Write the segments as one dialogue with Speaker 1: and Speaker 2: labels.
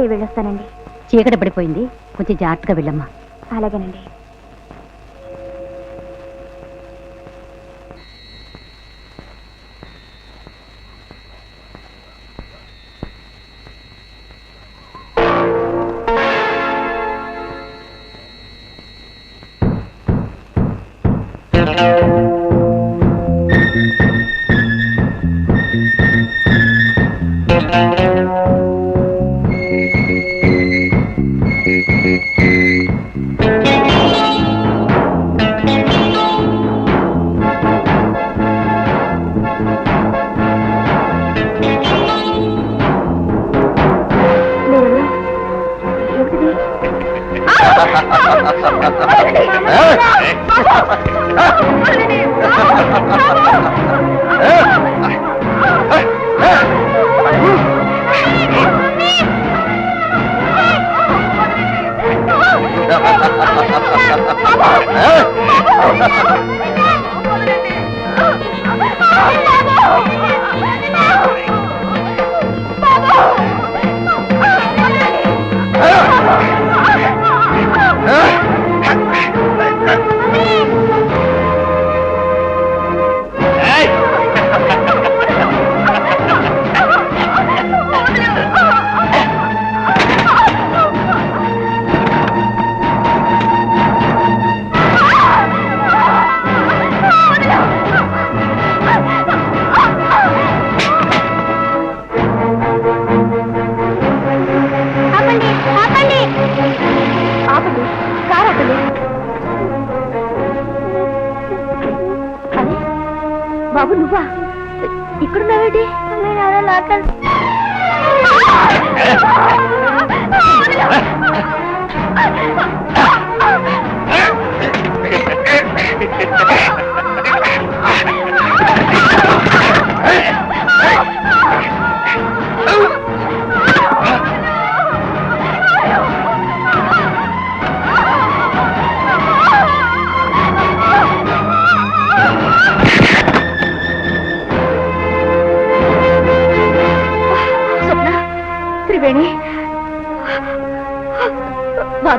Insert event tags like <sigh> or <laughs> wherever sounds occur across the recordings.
Speaker 1: నేను వెళ్ళొస్తానండి.
Speaker 2: చీకటి పడిపోయింది. కొంచెం జాగ్రత్తగా వెళ్ళమ్మా.
Speaker 1: అలాగేనండి.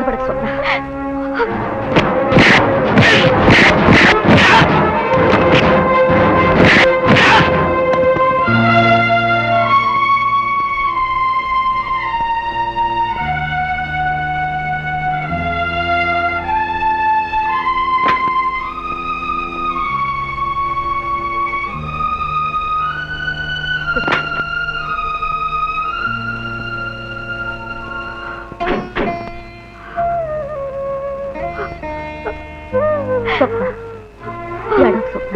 Speaker 1: బాధపడకు స్వప్న స్వప్న ఏడవకు స్వప్న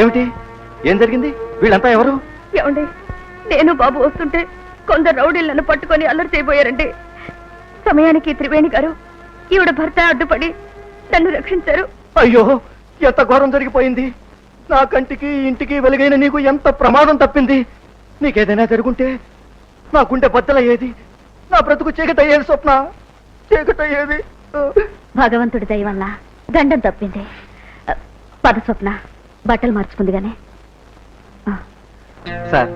Speaker 3: ఏమిటి? ఏం జరిగింది? వీళ్ళంతా ఎవరు?
Speaker 1: ఏమండి నేను బాబు వస్తుంటే కొందరు రౌడీలు నన్ను పట్టుకొని అల్లరి చేయబోయారండి. సమయానికి త్రివేణి గారు ఈవిడ భర్త అడ్డుపడి నన్ను రక్షించారు.
Speaker 3: అయ్యో ఎంత ఘోరం జరిగిపోయింది? నా కంటికి ఇంటికి వెలుగైన నీకు ఎంత ప్రమాదం తప్పింది? నీకేదైనా జరుగుంటే నా గుండె బద్దలయ్యేది? నా బ్రతుకు చీకటయ్యేది స్వప్న? చీకటయ్యేది.
Speaker 2: భగవంతుడి దయ వల్ల గండం తప్పింది. పద స్వప్న బట్టలు మార్చుకుంది గానే.
Speaker 3: సార్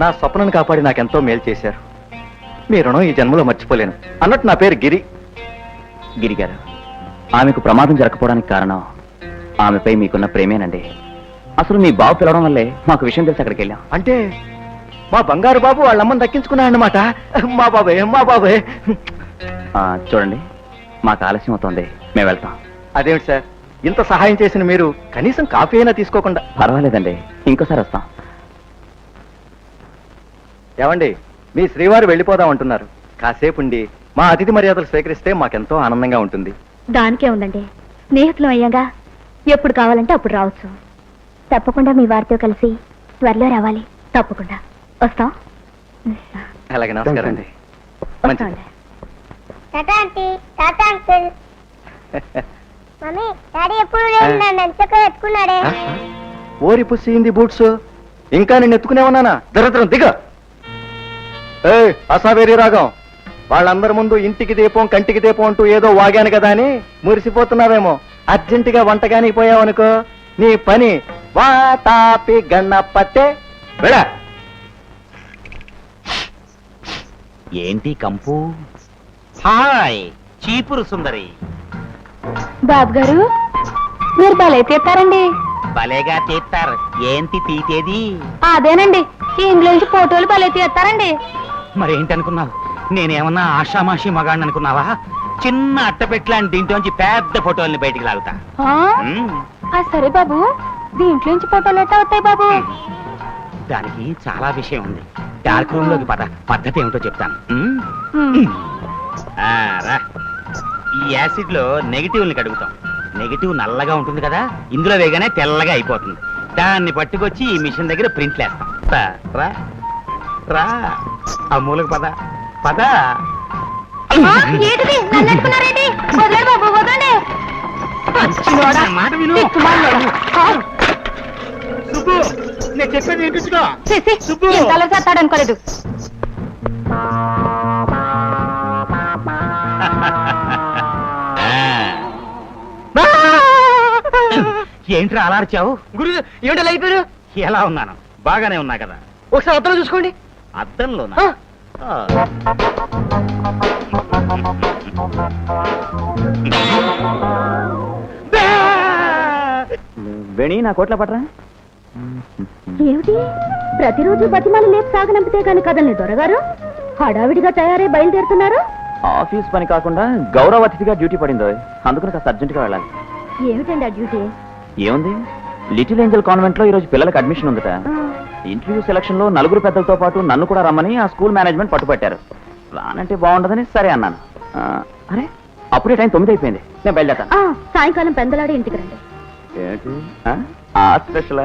Speaker 3: నా స్వప్నను కాపాడి నాకెంతో మేలు చేశారు. మీ రుణం ఈ జన్మలో మర్చిపోలేను. అన్నట్టు నా పేరు గిరి.
Speaker 4: గిరి గారు ఆమెకు ప్రమాదం జరగకపోవడానికి కారణం ఆమెపై మీకున్న ప్రేమేనండి. అసలు మీ బాబు పిలవడం వల్లే మాకు విషయం తెలిసి అక్కడికి వెళ్ళాం.
Speaker 3: అంటే మా బంగారు బాబు వాళ్ళ అమ్మని దక్కించుకున్నాడనమాట మా బాబే మా బాబే.
Speaker 4: ఆ, చూడండి మాకు ఆలస్యం అవుతోంది. మేము వెళ్తాం.
Speaker 3: అదేమిటి సార్? ఇంత సహాయం చేసిన మీరు కనీసం కాఫీ అయినా తీసుకోకుండా
Speaker 4: పర్వాలేదండి ఇంకోసారి వస్తాం.
Speaker 3: ఏమండి మీ శ్రీవారు వెళ్ళిపోదాం అంటున్నారు. కాసేపు ఉండి మా అతిథి మర్యాదలు స్వీకరిస్తే మాకెంతో ఆనందంగా ఉంటుంది.
Speaker 1: దానికే ఉందండి. స్నేహితులం అయ్యాగా ఎప్పుడు కావాలంటే అప్పుడు రావచ్చు. తప్పకుండా మీ వారితో కలిసి త్వరలో రావాలి. తప్పకుండా. వస్తాం?
Speaker 3: అలాగే నమస్కారం అండి. మంచిది.
Speaker 1: వస్తాండి
Speaker 5: tata aunty tata uncle. <laughs> Mummy daddy ఎప్పుడు లేదు నన్ను ఎంచక్క ఎత్తుకున్నాడే
Speaker 3: ఆ? ఓరి పుస్సింది బూట్స్? ఇంకా నేను ఎత్తుకునే ఉన్నానా? దరిద్రం దిగ. ఏ అసావేరి రాగం. వాళ్ళందరి ముందు ఇంటికి దీపం కంటికి దీపం అంటూ ఏదో వాగాను కదా అని మురిసిపోతున్నావేమో. అర్జెంటుగా వంటగానికి పోయావనుకో నీ పని వా తాపి గణపతే. వెళ్ళ.
Speaker 4: ఏంటి కంపు? హాయ్ చీపురు సుందరి.
Speaker 2: బాబు గారు మీరు భలే తీస్తారండి.
Speaker 4: భలేగా తీస్తారు. ఏంటి తీతేది
Speaker 2: అదేనండి ఈ ఇంగ్లీష్ ఫోటోలు భలే తీస్తారండి.
Speaker 4: మరేంటనుకున్నావు? నేనేమన్నా ఆషామాషి మగాడిని అనుకున్నావా చిన్న అట్టపెట్లాంటి దీంట్లోంచి పెద్ద ఫోటోల్ని బయటికి లాగుతా.
Speaker 2: ఆ?
Speaker 4: మ్మ్.
Speaker 2: ఆ, సరే బాబు. దీంట్లోంచి ఫోటోలు ఎట్టా అవుతాయి బాబు?
Speaker 4: దానికి చాలా విషయం ఉంది. డార్క్ రూమ్లోకి పద. పద్ధతి ఏమిటో చెప్తాను?
Speaker 2: ఉమ్.
Speaker 4: ఆ, రా. ఈ యాసిడ్లో నెగిటివ్ని కడుగుతాం. నెగిటివ్ నల్లగా ఉంటుంది కదా? ఇందులో వేగానే తెల్లగా అయిపోతుంది. దాన్ని పట్టుకొచ్చి ఈ మిషన్ దగ్గర ప్రింట్లు వేస్తాం రా, రా. రా. ఆ మూలకు పద. పద.
Speaker 2: ఆ, ఏంటిది? నన్ను అట్టుకున్నారేంటి వదలండి బాబు వదలండి.
Speaker 4: నా మాట విను.
Speaker 2: ఆ,
Speaker 4: నేను చెప్పేది వినిపించుకో సుబ్బు.
Speaker 2: ఇంతలో చేస్తాడు అనుకోలేదు.
Speaker 4: ఏంట్రా అలార్చావు
Speaker 3: గురు ఏమిటి అయిపోయారు?
Speaker 4: ఎలా ఉన్నాను? బాగానే ఉన్నా కదా?
Speaker 3: ఒకసారి అర్థం చూసుకోండి. ఆ.
Speaker 4: వేణి నా కోట్ల పట్రా
Speaker 2: ఏమిటి? ప్రతిరోజు బతిమాలి లేపు సాగనంపితే గాని కదండి దొరగారు? హడావిడిగా తయారై బయలుదేరుతున్నారు?
Speaker 4: ఆఫీస్ పని కాకుండా గౌరవ అతిథిగా డ్యూటీ పడిందో. అందుకని కాస్త అర్జెంట్గా వెళ్ళాలి.
Speaker 2: ఏమిటండి ఆ డ్యూటీ?
Speaker 4: ఏముంది? లిటిల్ ఏంజల్ కాన్వెంట్లో ఈరోజు పిల్లలకి అడ్మిషన్ ఉందట. ఇంటర్వ్యూ సెలక్షన్లో నలుగురు పెద్దలతో పాటు నన్ను కూడా రమ్మని ఆ స్కూల్ మేనేజ్మెంట్ పట్టుపట్టారు రానంటే బాగుండదని సరే అన్నాను. ఆ, అరే అప్పుడే టైం తొమ్మిది అయిపోయింది. నేను బయలుదేరతాను
Speaker 2: ఆ, సాయంకాలం పెందలాడి ఇంటికి రండి.
Speaker 4: ఏంటి? స్పెషల్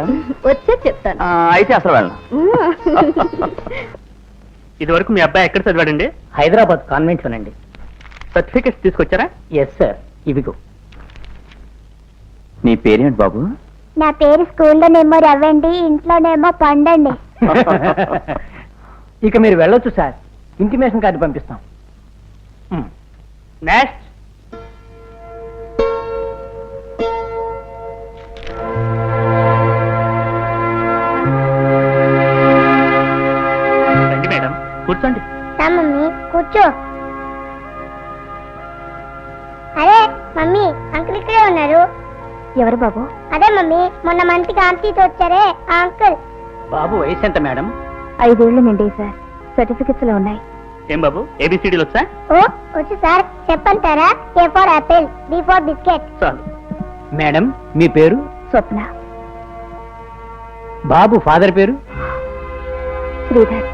Speaker 2: వచ్చే చెప్తాను.
Speaker 4: అయితే అసలు వెళ్ళను. <laughs>
Speaker 6: ఇది వరకు మీ అబ్బాయి ఎక్కడ చదివాడండి?
Speaker 7: హైదరాబాద్ కాన్వెంట్ లోనండి
Speaker 6: సర్టిఫికెట్స్ తీసుకొచ్చారా?
Speaker 7: ఎస్ సార్ ఇవిగో.
Speaker 4: నీ పేరేంటి బాబు?
Speaker 5: నా పేరు స్కూల్లోనేమో రవ్వండి ఇంట్లోనేమో పండండి <laughs>
Speaker 7: ఇక మీరు వెళ్ళొచ్చు సార్ ఇంటిమేషన్ కార్డు పంపిస్తాం.
Speaker 6: నెక్స్ట్
Speaker 5: కూర్చో. అరే మమ్మీ అంకుల్ ఇక్కడే ఉన్నారు.
Speaker 2: ఎవరు బాబు?
Speaker 5: అదే మమ్మీ మొన్న మంత్కి ఆంటీతో వచ్చారే ఆ అంకుల్
Speaker 7: బాబు వయసు ఎంత మేడం?
Speaker 2: ఐదేళ్ళు నిండి సార్. సర్టిఫికెట్స్లో ఉన్నాయి.
Speaker 6: ఏం బాబు ఏబిసిడీలు వచ్చా?
Speaker 5: ఓ వచ్చు sir. చెప్పంటారా? A for apple B for biscuit
Speaker 6: చాలు.
Speaker 7: మేడం మీ పేరు?
Speaker 2: స్వప్న.
Speaker 7: బాబు ఫాదర్ పేరు?
Speaker 2: శ్రీధర్.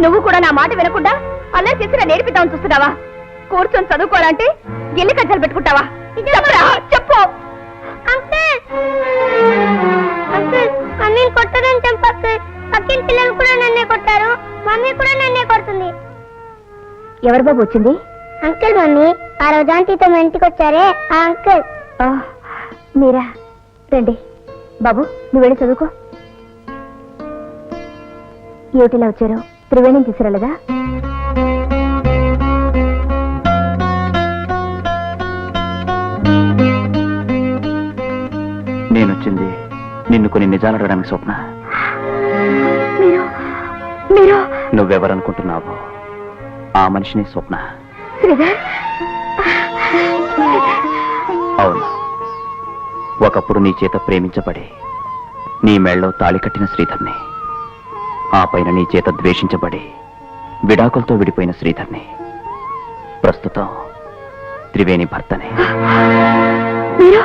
Speaker 2: నువ్వు కూడా నా మాట వినకుండా అల్లరి చేసి నేర్పిద్దామని చూస్తున్నావా? కూర్చొని చదువుకోవాలంటే ఎల్లి కజ్జలు పెట్టుకుంటావా? చెప్పరా చెప్పు.
Speaker 5: మమ్మీని కొట్టదని చంపకు పక్కిన పిల్లలు కూడా నన్నే కొట్టారు. మమ్మీ కూడా నన్నే కొడుతుంది.
Speaker 2: ఎవరు బాబు వచ్చింది?
Speaker 5: Uncle mummy. ఆ రోజు ఆంటీతో మా ఇంటికి వచ్చారే ఆ అంకుల్.
Speaker 2: ఆ, మీరా? రండి. బాబు నువ్వు వెళ్ళి చదువుకో. ఏమిటిలా వచ్చారు? త్రివేణిని తీసుకురాలేదా
Speaker 4: నేను వచ్చింది నిన్ను కొన్ని నిజాలు అడగడానికి స్వప్న.
Speaker 2: మీరు మీరు.
Speaker 4: నువ్వెవరనుకుంటున్నావు ఆ మనిషిని స్వప్న.
Speaker 2: శ్రీధర్.
Speaker 4: అవును. ఒకప్పుడు నీ చేత ప్రేమించబడి నీ మెళ్ళో తాళి కట్టిన శ్రీధర్ని.
Speaker 8: ఆ పైన నీ చేత ద్వేషించబడి విడాకులతో విడిపోయిన శ్రీధర్ని. ప్రస్తుతం త్రివేణి భర్తనే.
Speaker 1: మీరు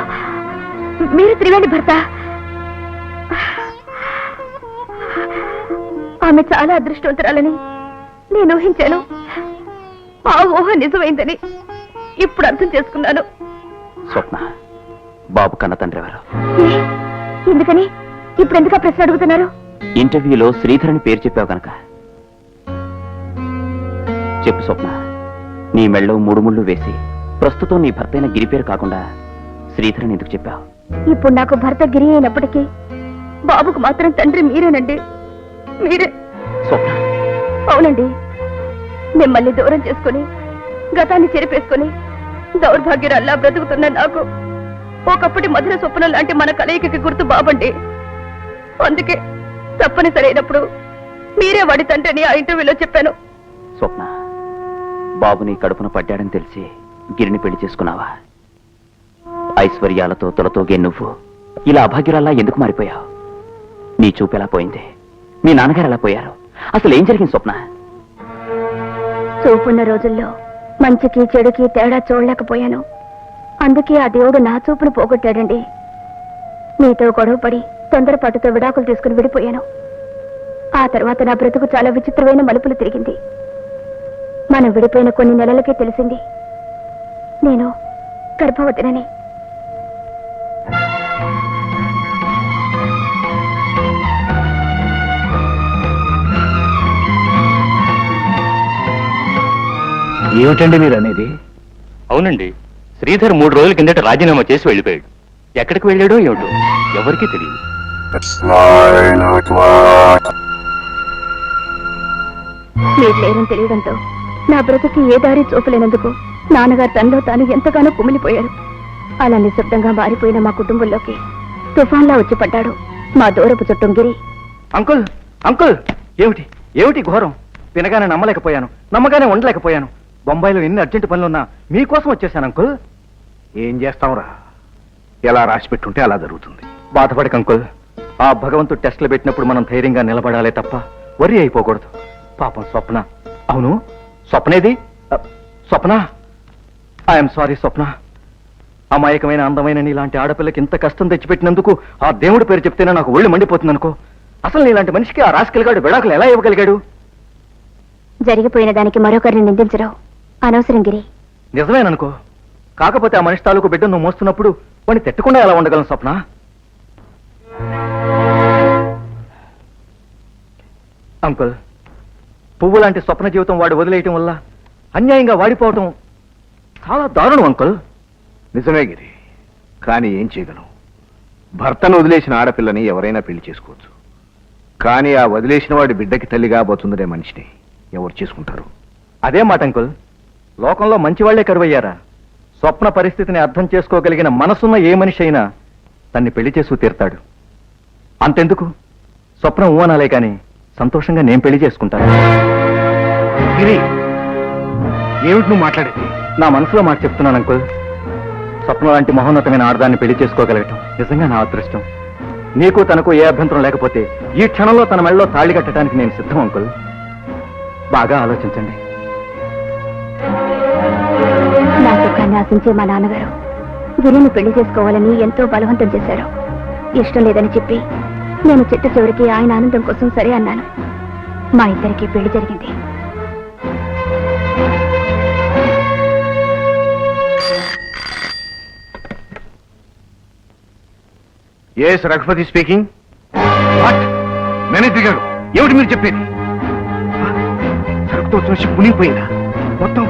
Speaker 1: మీరు త్రివేణి భర్త. ఆమె చాలా అదృష్టవంతురాలని నేను ఊహించాను. ఆ ఊహ నిజమైందని ఇప్పుడు అర్థం చేసుకున్నాను.
Speaker 8: స్వప్న బాబు కన్న తండ్రి ఎవరు?
Speaker 1: ఎందుకని? ఇప్పుడు ఎందుకు ప్రశ్న అడుగుతున్నారు?
Speaker 8: ఇంటర్వ్యూలో శ్రీధర్ని పేరు చెప్పావు గనక చెప్పు స్వప్న నీ మెళ్ళో మూడు ముళ్ళు వేసి ప్రస్తుతం నీ భర్తైన గిరి పేరు కాకుండా శ్రీధర్ని ఎందుకు చెప్పావు?
Speaker 1: ఇప్పుడు నాకు భర్త గిరి అయినప్పటికీ బాబుకు మాత్రం తండ్రి మీరేనండి. మీరే.
Speaker 8: స్వప్న.
Speaker 1: అవునండి. మిమ్మల్ని దూరం చేసుకుని గతాన్ని చెరిపేసుకుని దౌర్భాగ్యరల్లా బ్రతుకుతున్న నాకు ఒకప్పటి మధుర స్వప్నం లాంటి మన కలయికకి గుర్తు బాబండి. అందుకే తప్పనిసరైనప్పుడు మీరే వాడి తండ్రిని ఆ ఇంటర్వ్యూలో చెప్పాను.
Speaker 8: స్వప్న బాబు నీ కడుపున పడ్డాడని తెలిసి గిరిని పెళ్ళి చేసుకున్నావా? ఐశ్వర్యాలతో తొలతోగే నువ్వు ఇలా అభాగ్యురాల్లా ఎందుకు మారిపోయావు? నీ చూపు ఎలా పోయింది? మీ నాన్నగారు ఎలా పోయారు? అసలు ఏం జరిగింది స్వప్న?
Speaker 1: చూపున్న రోజుల్లో మంచికి చెడుకి తేడా చూడలేకపోయాను. అందుకే ఆ దేవుడు నా చూపును పోగొట్టాడండి. మీతో గొడవపడి తొందరపాటుతో విడాకులు తీసుకుని విడిపోయాను. ఆ తర్వాత నా బ్రతుకు చాలా విచిత్రమైన మలుపులు తిరిగింది. మనం విడిపోయిన కొన్ని నెలలకే తెలిసింది. నేను గర్భవతినని.
Speaker 3: ఏమిటండి మీరు అనేది?
Speaker 6: అవునండి. శ్రీధర్ మూడు రోజుల కిందట రాజీనామా చేసి వెళ్ళిపోయాడు. ఎక్కడికి వెళ్ళాడో ఏమిటో ఎవరికీ తెలియదు.
Speaker 1: మీరు లేరని తెలియడంతో నా బ్రతుకి ఏ దారి చూపలేనందుకు నాన్నగారు తనలో తాను ఎంతగానో కుమిలిపోయారు. అలా నిశ్శబ్దంగా మారిపోయిన మా కుటుంబంలోకి తుఫాన్లా వచ్చి పడ్డాడు మా దూరపు చుట్టం గిరి
Speaker 3: అంకుల్ అంకుల్! ఏమిటి? ఏమిటి ఘోరం? వినగానే నమ్మలేకపోయాను. నమ్మగానే ఉండలేకపోయాను. బొంబాయిలో ఎన్ని అర్జెంట్ పనులున్నా మీకోసం వచ్చేసాను అంకుల్. ఏం చేస్తావురా? ఎలా రాసి పెట్టుంటే అలా జరుగుతుంది. బాధపడక అంకుల్. ఆ భగవంతుడు టెస్టులు పెట్టినప్పుడు మనం ధైర్యంగా నిలబడాలే తప్ప వరి అయిపోకూడదు. పాపం స్వప్న. అవును? స్వప్నేది? స్వప్న? I'm sorry Swapna. అమాయకమైన అందమైన నీలాంటి ఆడపిల్లకి ఇంత కష్టం తెచ్చిపెట్టినందుకు ఆ దేవుడి పేరు చెప్తేనే నాకు ఒళ్ళు మండిపోతుంది అనుకో అసలు నీలాంటి మనిషికి ఆ రాసుకెళ్ళగాడు విడాకులు ఎలా ఇవ్వగలిగాడు?
Speaker 1: జరిగిపోయిన దానికి మరొకరిని నిందించడం అనవసరం గిరి.
Speaker 3: నిజమేననుకో. కాకపోతే ఆ మనిషి తాలూకు బిడ్డ నువ్వు మోస్తున్నప్పుడు వాడిని తిట్టకుండా ఎలా ఉండగలను స్వప్న? అంకుల్ పువ్వు లాంటి స్వప్న జీవితం వాడు వదిలేయటం వల్ల అన్యాయంగా వాడిపోవటం చాలా దారుణం అంకుల్.
Speaker 9: నిజమే గిరి. కానీ ఏం చేయగలం? భర్తను వదిలేసిన ఆడపిల్లని ఎవరైనా పెళ్ళి చేసుకోవచ్చు. కానీ ఆ వదిలేసిన వాడి బిడ్డకి తల్లిగా పోతుందనే మనిషిని ఎవరు చేసుకుంటారు?
Speaker 3: అదే మాట అంకుల్. లోకంలో మంచి వాళ్ళే కరువయ్యారా? స్వప్న పరిస్థితిని అర్థం చేసుకోగలిగిన మనసున్న ఏ మనిషి అయినా తన్ని పెళ్ళి చేసుకు తీరుతాడు. అంతెందుకు? స్వప్నం ఊహనాలే కానీ సంతోషంగా నేను పెళ్ళి చేసుకుంటాను.
Speaker 9: గిరి ఏమిటి నువ్వు మాట్లాడేది?
Speaker 3: నా మనసులో మాట చెప్తున్నాను అంకుల్. స్వప్న లాంటి మహోన్నతమైన ఆడదాన్ని పెళ్ళి చేసుకోగలగటం నిజంగా నా అదృష్టం. నీకు తనకు ఏ అభ్యంతరం లేకపోతే ఈ క్షణంలో తన మెళ్ళలో తాళి కట్టడానికి నేను సిద్ధం అంకుల్. బాగా ఆలోచించండి.
Speaker 1: నా సుఖాన్ని ఆశించే మా నాన్నగారు. గిరిని పెళ్ళి చేసుకోవాలని ఎంతో బలవంతం చేశారు. ఇష్టం లేదని చెప్పి నేను చిట్ట చివరికి ఆయన ఆనందం కోసం సరే అన్నాను. మా ఇద్దరికి పెళ్ళి జరిగింది.
Speaker 9: Yes Raghupati speaking what manager గారు ఏమిటి మీరు చెప్పేది? సరుకుతో చూసి మునిగిపోయిందా? మొత్తం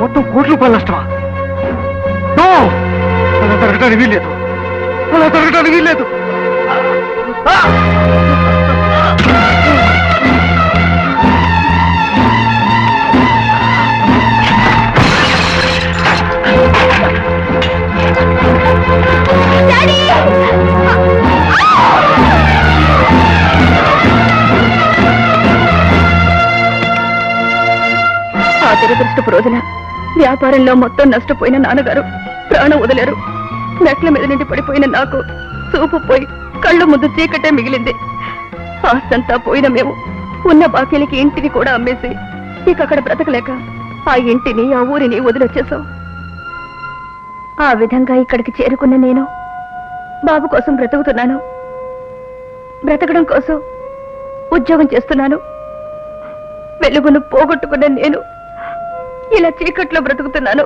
Speaker 9: మొత్తం కోట్ల రూపాయలు నష్టమా? No! అలా జరగటానికి వీల్లేదు. అలా జరగటానికి వీల్లేదు.
Speaker 1: దురదృష్టపు రోజున వ్యాపారంలో మొత్తం నష్టపోయిన నాన్నగారు ప్రాణం వదిలేరు. మెట్ల మీద నుండి పడిపోయిన నాకు చూపు పోయి కళ్ళు ముందు చీకటే మిగిలింది. ఆస్తంతా పోయిన మేము ఉన్న బాకీలకి ఇంటిని కూడా అమ్మేసి ఇక అక్కడ బ్రతకలేక ఆ ఇంటిని ఆ ఊరిని వదిలొచ్చేసావు ఆ విధంగా ఇక్కడికి చేరుకున్న నేను బాబు కోసం బ్రతుకుతున్నాను. బ్రతకడం కోసం ఉద్యోగం చేస్తున్నాను. వెలుగును పోగొట్టుకున్న నేను ఇలా చీకట్లో బ్రతుకుతున్నాను.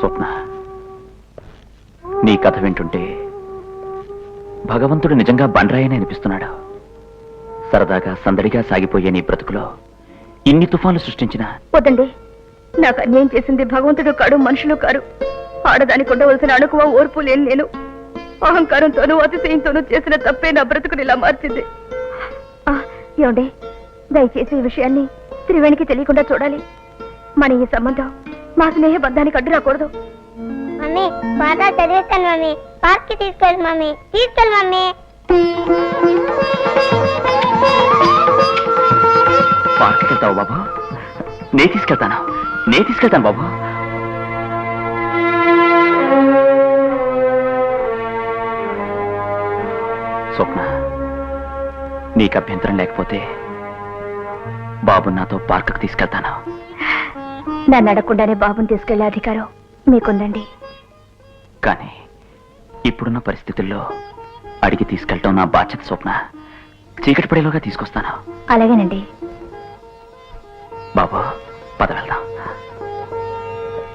Speaker 8: స్వప్న. నీ కథ వింటుంటే భగవంతుడు నిజంగా బండరాయని అనిపిస్తున్నాడు. సరదాగా సందడిగా సాగిపోయే నీ బ్రతుకులో ఇన్ని తుఫాన్లు సృష్టించిన
Speaker 1: వద్దండి. నాకు అన్యాయం చేసింది భగవంతుడు కాడు మనుషులు కారు. ఆడదానికి ఉండవలసిన అణుకువ ఓర్పు లేని నేను. అహంకారంతోనూ అతిశయంతోనూ చేసిన తప్పే నా బ్రతుకుని ఇలా మార్చింది. ఏమండి? దయచేసి ఈ విషయాన్ని త్రివేణికి తెలియకుండా చూడాలి. మన ఈ సంబంధం మా స్నేహ బంధానికి అడ్డు రాకూడదు.
Speaker 5: మమ్మీ చదివిస్తాను మమ్మీ. పార్క్కి తీసుకెళ్ళి మమ్మీ. తీసుకెళ్ళి మమ్మీ.
Speaker 8: పార్క్కి వెళ్తావు బాబు? నే తీసుకెళ్తాను? నే తీసుకెళ్తాను బాబు. స్వప్న నీకు అభ్యంతరం లేకపోతే బాబు నాతో పార్కుకు తీసుకెళ్తాను?
Speaker 1: నన్ను అడగకుండానే బాబుని తీసుకెళ్ళే అధికారం మీకుందండి.
Speaker 8: కానీ ఇప్పుడున్న పరిస్థితుల్లో అడిగి తీసుకెళ్ళటం నా బాధ్యత స్వప్న. చీకటి పడేలోగా తీసుకొస్తాను.
Speaker 1: అలాగేనండి.
Speaker 8: బాబు పద వెళ్దాం.